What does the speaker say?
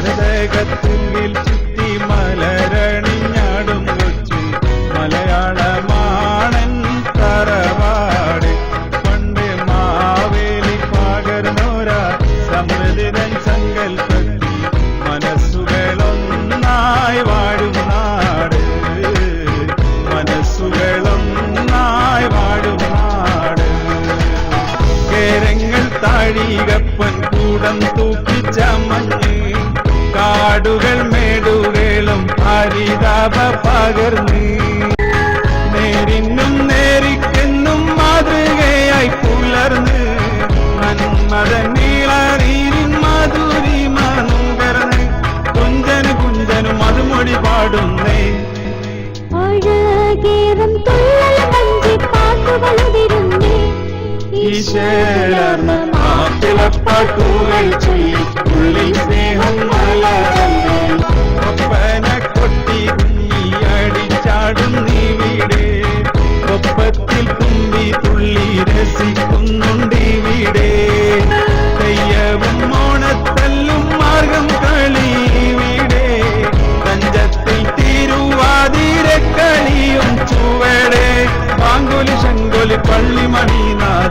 മരതകത്തുള്ളിൽ ചുറ്റി മലരണിഞ്ഞാടും കൊച്ചു മലയാളമാണൻ തറവാട്. പണ്ട് മാവേലി പകർന്നോരാ സമൃദിതൻ സങ്കൽപ്പത്തി മനസ്സുകളൊന്നായി വാഴും നാട്. മനസ്സുകളൊന്നായി വാഴും നാട്. കേരങ്ങൾ താഴികപ്പൻ കൂടം തൂക്കിച്ച മഞ്ഞ് കാടുകൾ മേടുകളും ഹരിതാപ പകർന്ന്. നേരിന്നും നേരിക്കെന്നും മാതൃകയായി പുലർന്ന്. മന്മത നീളറിയിൻ മാധുരി മനുകർന്ന് കുഞ്ചന് കുഞ്ചനും മധുമൊഴി പാടുന്നേ. അഴകേറും തുള്ളൽ വഞ്ചി പാട്ടുകളുതിരുന്നേ. മാപ്പിളപ്പാട്ടുകൾ ചൊല്ലി. സ്നേഹം വികസിക്കുന്നുണ്ടിവിടെ തെയ്യവും ഓണത്തല്ലും മാർഗം കളിവിടെ തഞ്ചത്തിൽ തിരുവാതിരക്കളിയും ചുവടെ. പാങ്കുലി ശങ്കുലി പള്ളിമണിനാഥ